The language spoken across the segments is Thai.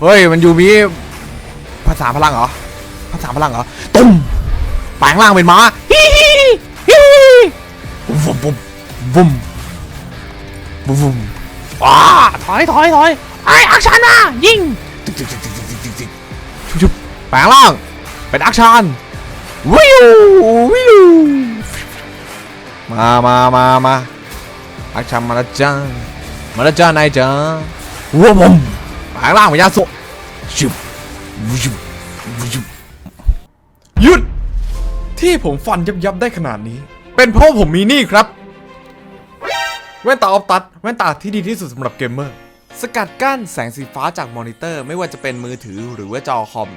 เฮ้ย มันอยู่มีภาษาพลังเหรอ ภาษาพลังเหรอ ตุ้มแปลงร่างเป็นม้าฮิฮิฮิวุ้มวุ้มวุ้มวุ้มวุ้มว้าถอยถอยถอยไอ้อักชันมายิงตึกตึกตึกตึกตึกตึกตึกชุบชุบแปลงร่าง เป็นอักชันวิววิวมามามามาอักชันมาแล้วจ้ามาแล้วจ้านายจ้าว้าวผม แปลงล่างเป็นยาโซชุบชุบชุบหยุด ที่ผมฟันยับยับได้ขนาดนี้ เป็นเพราะผมมีนี่ครับ แว่นตาออฟตัดแว่นตาที่ดีที่สุดสำหรับเกมเมอร์ สกัดกั้นแสงสีฟ้าจากมอนิเตอร์ไม่ว่าจะเป็นมือถือหรือว่าจอคอม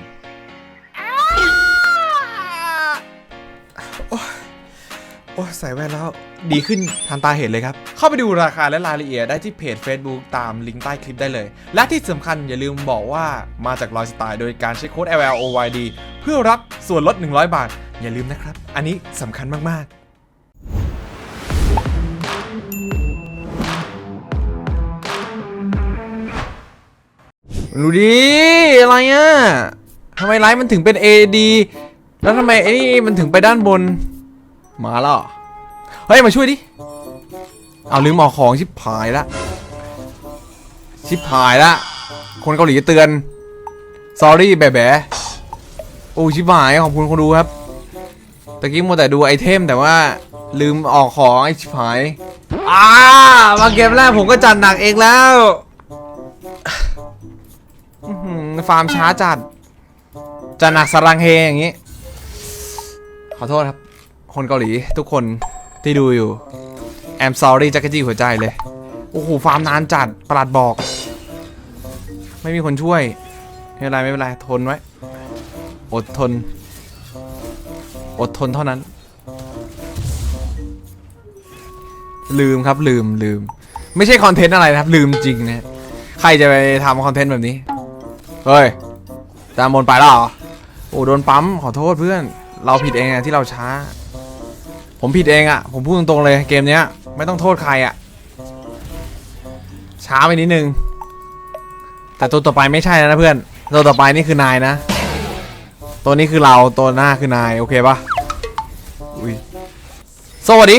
อ้ใส่แว่นแล้วดีขึ้นทันตาเห็นเลยครับ เข้าไปดูราคาและรายละเอียดได้ที่เพจ Facebook ตามลิงก์ใต้คลิปได้เลย และที่สำคัญอย่าลืมบอกว่ามาจากรอยสไตล์โดยการใช้โค้ด LLOYD เพื่อรับส่วนลด 100 บาท อย่าลืมนะครับ อันนี้สำคัญมากๆดูดิอะไรอะทำไมไลฟ์มันถึงเป็น AD แล้วทำไมไอ้นี่มันถึงไปด้านบน มาแล้วเฮ้ยมาช่วยดิเอาลืมเอาของชิบหายละชิบหายละคนเกาหลีเตือน sorry แบแบโอ้ชิบหายขอบคุณคนดูครับตะกี้มัวแต่ดูไอเทมแต่ว่าลืมออกของไอชิบหายอ่ามาเกมแรกผมก็จัดหนักเองแล้วฟาร์มช้าจัดจัดหนักสรังเฮอย่างงี้ขอโทษครับ คนเกาหลีทุกคนที่ดูอยู่ I'm sorry จักรจี้หัวใจเลย โอ้โห ฟาร์มนานจัดประหลัดบอก ไม่มีคนช่วยไม่เป็นไรไม่เป็นไร ทนไว้ อดทน อดทนเท่านั้น ลืมครับลืมลืม ไม่ใช่คอนเทนต์อะไรนะครับ ลืมจริงนะใครจะไปทำคอนเทนต์แบบนี้ เฮ้ยตามบนไปแล้วเหรอ โอ้โดนปั๊ม ขอโทษเพื่อน เราผิดเองอะที่เราช้า ผมผิดเองอะผมพูดตรงๆเลยเกมเนี้ย ไม่ต้องโทษใครอะช้าไปนิดนึง แต่ตัวต่อไปไม่ใช่นะเพื่อน ตัวต่อไปนี่คือนายนะ ตัวนี้คือเรา ตัวหน้าคือนาย โอเคปะอุ้ยสวัสดี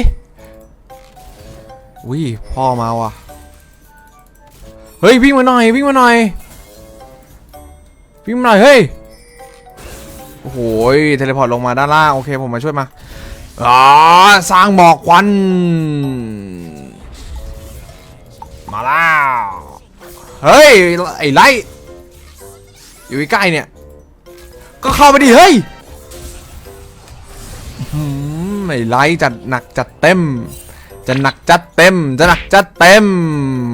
อุ้ยพ่อมาว่ะ เฮ้ยวิ่งมาหน่อยวิ่งมาหน่อยวิ่งมาหน่อยเฮ้ย โอ้โหเทเลพอร์ตลงมาด้านล่างโอเคผมมาช่วยมา อ๋อสร้างหมอกควัน มาแล้ว เฮ้ย ไอ้ไล่อยู่ใกล้เนี่ย ก็เข้าไปดิ เฮ้ยหือไอ้ไล่จัดหนักจัดเต็ม จะหนักจัดเต็ม จะหนักจัดเต็ม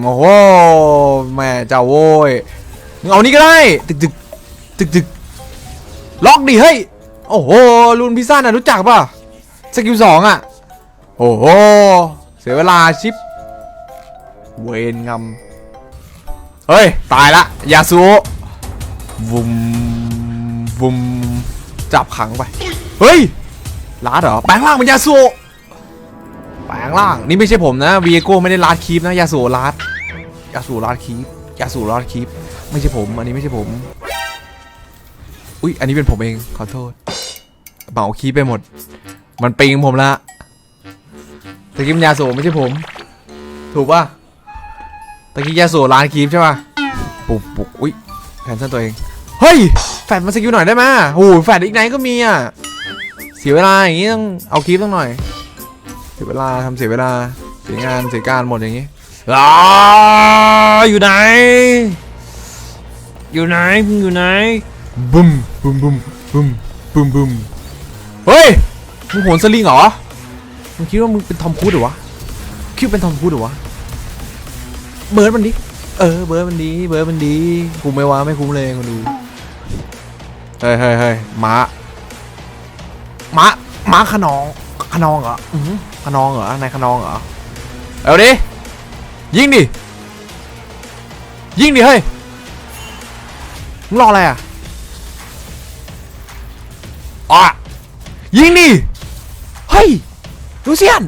โอ้โห แม่เจ้าโว้ยมึงเอานี่ก็ได้ ตึกตึกตึกตึกล็อกดิเฮ้ย โอ้โห ลุนพิซซ่าน่ะรู้จักป่ะ สกิลสองอะ โอ้โห เสียเวลาชิป เวนงำเฮ้ย ตายละ ยาสูวุมวุมจับขังไป เฮ้ยลาดเหรอ แปลงร่างเป็นยาสูแปลงร่าง นี่ไม่ใช่ผมนะวีโก้ไม่ได้ลาดคีปนะ ยาสูลาดยาสูลาดคีปยาสูลาดคีปไม่ใช่ผม อันนี้ไม่ใช่ผม อุ้ยอันนี้เป็นผมเอง ขอโทษเหมาคีย์ไปหมด มันปิงผมละตะกี้มันยาโสไม่ใช่ผม ถูกป่ะตะกี้ยาโสร้านคีย์ใช่ป่ะปุบปุบอุ้ยแผนเส้นตัวเอง เฮ้ย แฟดมาสกิลหน่อยได้ไหมโอ้โหแฟดอีกไหนก็มีอะ เสียเวลาอย่างงี้ต้องเอาคีย์ต้องหน่อย เสียเวลาทำเสียเวลา เสียงานเสียการหมดอย่างงี้อ้าอยู่ไหน อยู่ไหนอยู่ไหนบึ้มบึ้มบึ้มบึ้มบึ้มบึ้มเฮ้ย มึงโหนสลิงเหรอ มึงคิดว่ามึงเป็นทอมครูซเหรอวะ คิดว่าเป็นทอมครูซเหรอวะ เบิร์ดมันดิ เออ เบิร์ดมันดี เบิร์ดมันดีคุ้มไหมวะไม่คุ้มเลยคนดู เฮ้ยเฮ้ยเฮ้ยม้า ม้า ม้าขนอง ขนองเหรออือหือขนองเหรอนายขนองเหรอ เอาดิ ยิงดิ ยิงดิเฮ้ย มึงรออะไรอะอะยิงดิเฮ้ย ดูเซียน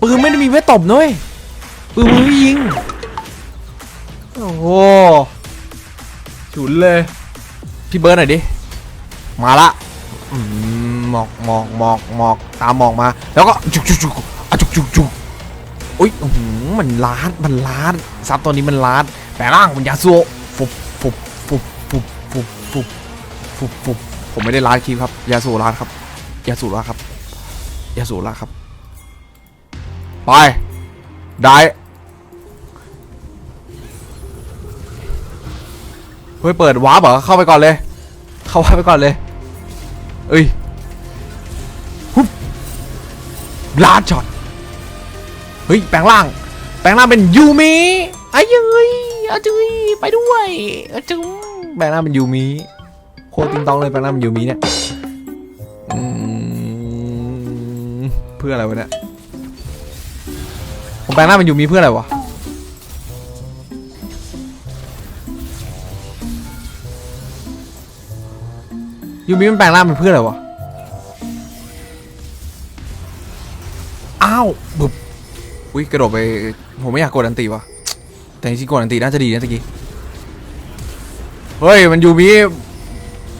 ปืนไม่ได้มีไว้ตบนุ้ยปืนมือยิง โอ้โหฉุนเลย พี่เบิร์ดหน่อยดิ มาละหมอกหมอกหมอกหมอกตามหมอกมา แล้วก็จุกจุกจุกอะจุกจุกจุกอุ้ยมันล้านมันล้านซับตัวนี้มันล้านแปลร่างมันยาซัวฟุบฟุบฟุบฟุบฟุบฟุบฟุบผมไม่ได้ล้านคิวครับ ยาสูล้านครับ ยาสูล้านครับ ยาสูล้านครับ ไป ได้ เฮ้ย เปิดวาร์ปเหรอ เข้าไปก่อนเลย เข้าวาร์ปไปก่อนเลย เอ้ยฮุบลาดช็อต เฮ้ย แปลงร่าง แปลงร่างเป็นยูมิอายุยอาจุยไปด้วยอาจุงแปลงร่างเป็นยูมิโคตรติงตองเลยแปลงร่างเป็นยูมิเนี่ย เพื่ออะไรวะเนี่ยผมแปลงร่างเป็นยูมิเพื่ออะไรวะยูมิมันแปลงร่างเป็นเพื่ออะไรวะอ้าวบึบอุ้ยกระโดดไปผมไม่อยากกดอันตีวะแต่จริงๆกดอันตีน่าจะดีนะตะกี้เฮ้ยมันยูมิ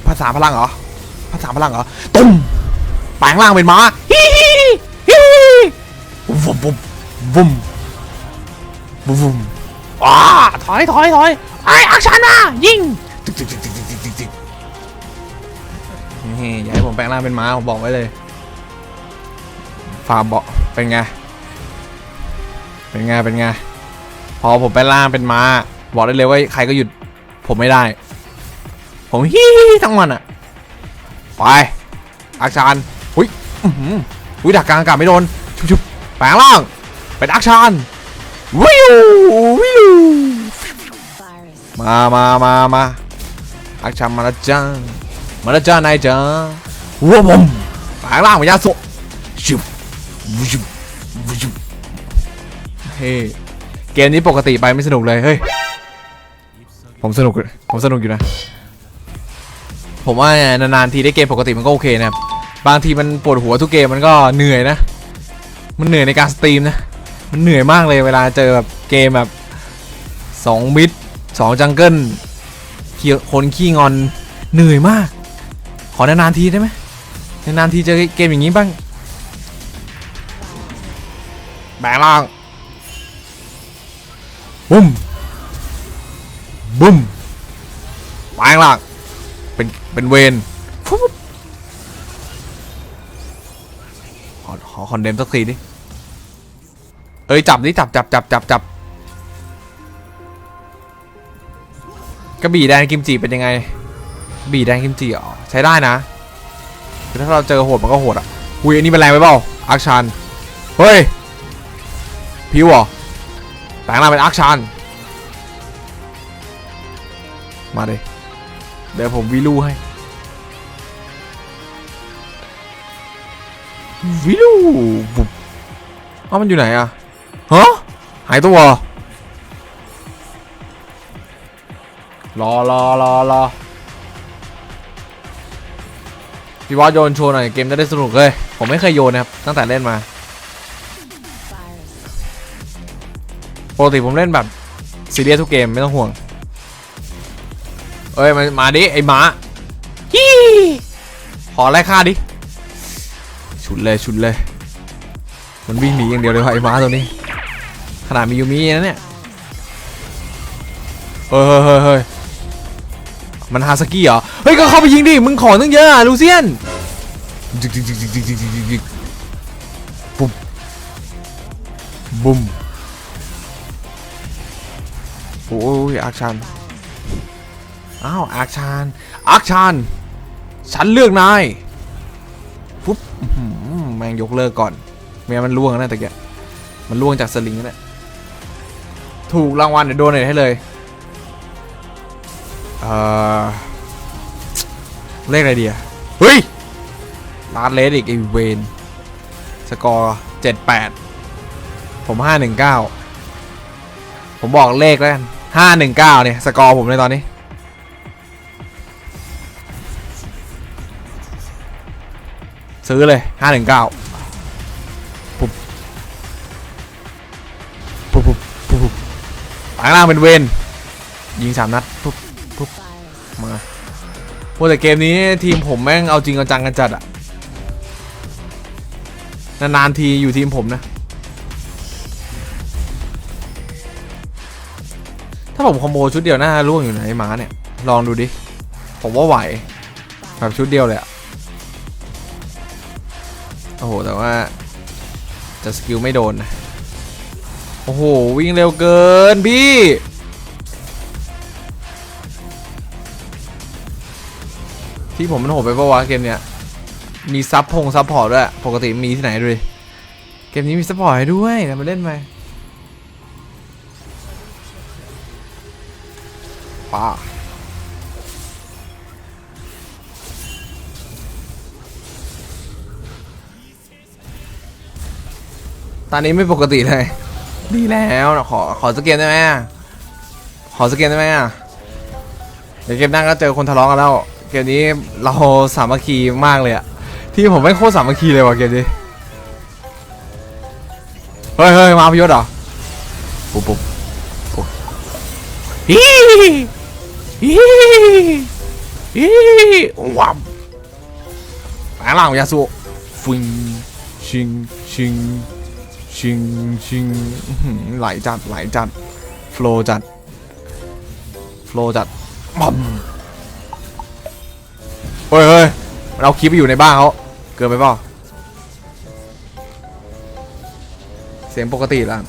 ภาษาพลังเหรอภาษาพลังเหรอตุ้มแปลงร่างเป็นม้าฮิฮิ วุมวุมวุมวุมวุมอ้าถอยถอยถอยไอ้อักชันมายิงตึกตึกตึกตึกตึกตึกตึกนี่อย่าให้ผมแปลงร่างเป็นม้าผมบอกไว้เลยฟาร์มบอเป็นไงเป็นไงเป็นไงพอผมแปลงร่างเป็นม้า บอกได้เลยว่าใครก็หยุดผมไม่ได้ ผมฮิฮิทั้งวันอะไปอาชานอุ้ยอุ้ยดักกลางอากาศไม่โดน แปลงร่าง เป็นอาชานวิววิวมามามามาอาชานมาแล้วจ้ามาแล้วจ้านายจ้าวัวผมแปลงร่างเป็นยาสุชิบชิบชิบเฮ้เกมนี้ปกติไปไม่สนุกเลยเฮ้ยผมสนุกผมสนุกอยู่นะ ผมว่านานๆทีได้เกมปกติมันก็โอเคนะครับบางทีมันปวดหัวทุกเกมมันก็เหนื่อยนะ มันเหนื่อยในการสตรีมนะ มันเหนื่อยมากเลยเวลาเจอแบบเกมแบบสองมิดสองจังเกิลคนขี้งอนเหนื่อยมาก ขอนานๆทีได้ไหมนานๆทีเจอเกมอย่างนี้บ้างแบงล่างบุ้มบุ้มแบงล่างเป็นเป็นเวนฟุ๊บ อขอคอนเดมสักทีดิเอ้ยจับดิจับจับจับจับจับกระบี่แดงกิมจิเป็นยังไงบีแดงกิมจิอ๋อใช้ได้นะคือถ้าเราเจอโหดมันก็โหดอะอุ้ยอันนี้เป็นแรงไปเปล่าอาร์ชันเฮ้ยพิวเหรอแปลงร่างเป็นอาร์ชันมาเลยเดี๋ยวผมวิลูให้ วิลูบุบเอ้ามันอยู่ไหนอะฮะหายตัวรอรอรอรอพี่วอสโยนโชว์หน่อยเกมจะได้สนุกเลย ผมไม่เคยโยนนะครับตั้งแต่เล่นมาปกติผมเล่นแบบซีเรียสทุกเกมไม่ต้องห่วง เอ้ยมามาดิไอ้หมาฮี่ขอไล่ฆ่าดิ ชุดเลยชุดเลย มันวิ่งหนีอย่างเดียวเลยไอ้ม้าตัวนี้ ขนาดมียูมีนะเนี่ยเฮ้ยเฮ้ยเฮ้ยมันฮาสกี้เหรอ เฮ้ย ก็เข้าไปยิงดิ มึงขอตั้งเยอะอะลูเซียนปุ๊บบุ้มโอ้ยอาชันอ้าวอาชันอาชันฉันเลือกนาย แม่งยกเลิกก่อนเมียมันล่วงนะตะเกียบมันล่วงจากสลิงนั่นแหละถูกรางวัลเดี๋ยวโดนให้เลยเออเลขอะไรดีอะเฮ้ยลาดเลสอีกไอเวนสกอร์เจ็ดแปดผมห้าหนึ่งเก้าผมบอกเลขแล้วกันห้าหนึ่งเก้าเนี่ย สกอร์ผมในตอนนี้ ซื้อเลยห้าหนึ่งเก้าปุ๊บปุ๊บปุ๊บปุ๊บปุบปางล่างเป็นเวนยิงสามนัดปุ๊บปุ๊บโอ้แต่เกมนี้ทีมผมแม่งเอาจริงเอาจังกันจัดอะนานๆทีอยู่ทีมผมนะ ถ้าผมคอมโบชุดเดียวน่าล่วงอยู่ไหนหมาเนี่ย ลองดูดิ ผมว่าไหว แบบชุดเดียวเลยอะ โอ้โห แต่ว่า จะสกิลไม่โดนนะ โอ้โห วิ่งเร็วเกินพี่ ที่ผมมันโหดไปปะวะเกมเนี้ย มีซับพงซับพอร์ตด้วย ปกติมีที่ไหนด้วยเกมนี้มีซัพพอร์ตให้ด้วยนะมาเล่นไหมป้า ตอนนี้ไม่ปกติเลย ดีแล้วนะขอขอสกเกมได้ไหมอะขอสกเกมได้ไหมอะเดี๋ยวเกมหน้าก็เจอคนทะเลาะกันแล้ว เกมนี้เราสามัคคีมากเลยอะที่ผมไม่งโคตรสามัคคีเลยว่ะเกมนี้ เฮ้ยเฮ้ยมาพยศเหรอ ปุ๊บปุ๊บปุ๊บฮีฮีฮีว้าวแปลงร่างเป็นยาสูบฟิงชิงชิง ชิงชิงไหลจัดไหลจัดโฟลจัดโฟลจัดบอมเฮ้ยเฮ้ยเราคลิปไปอยู่ในบ้านเขาเกินไปเปล่าเสียงปกติแล้ว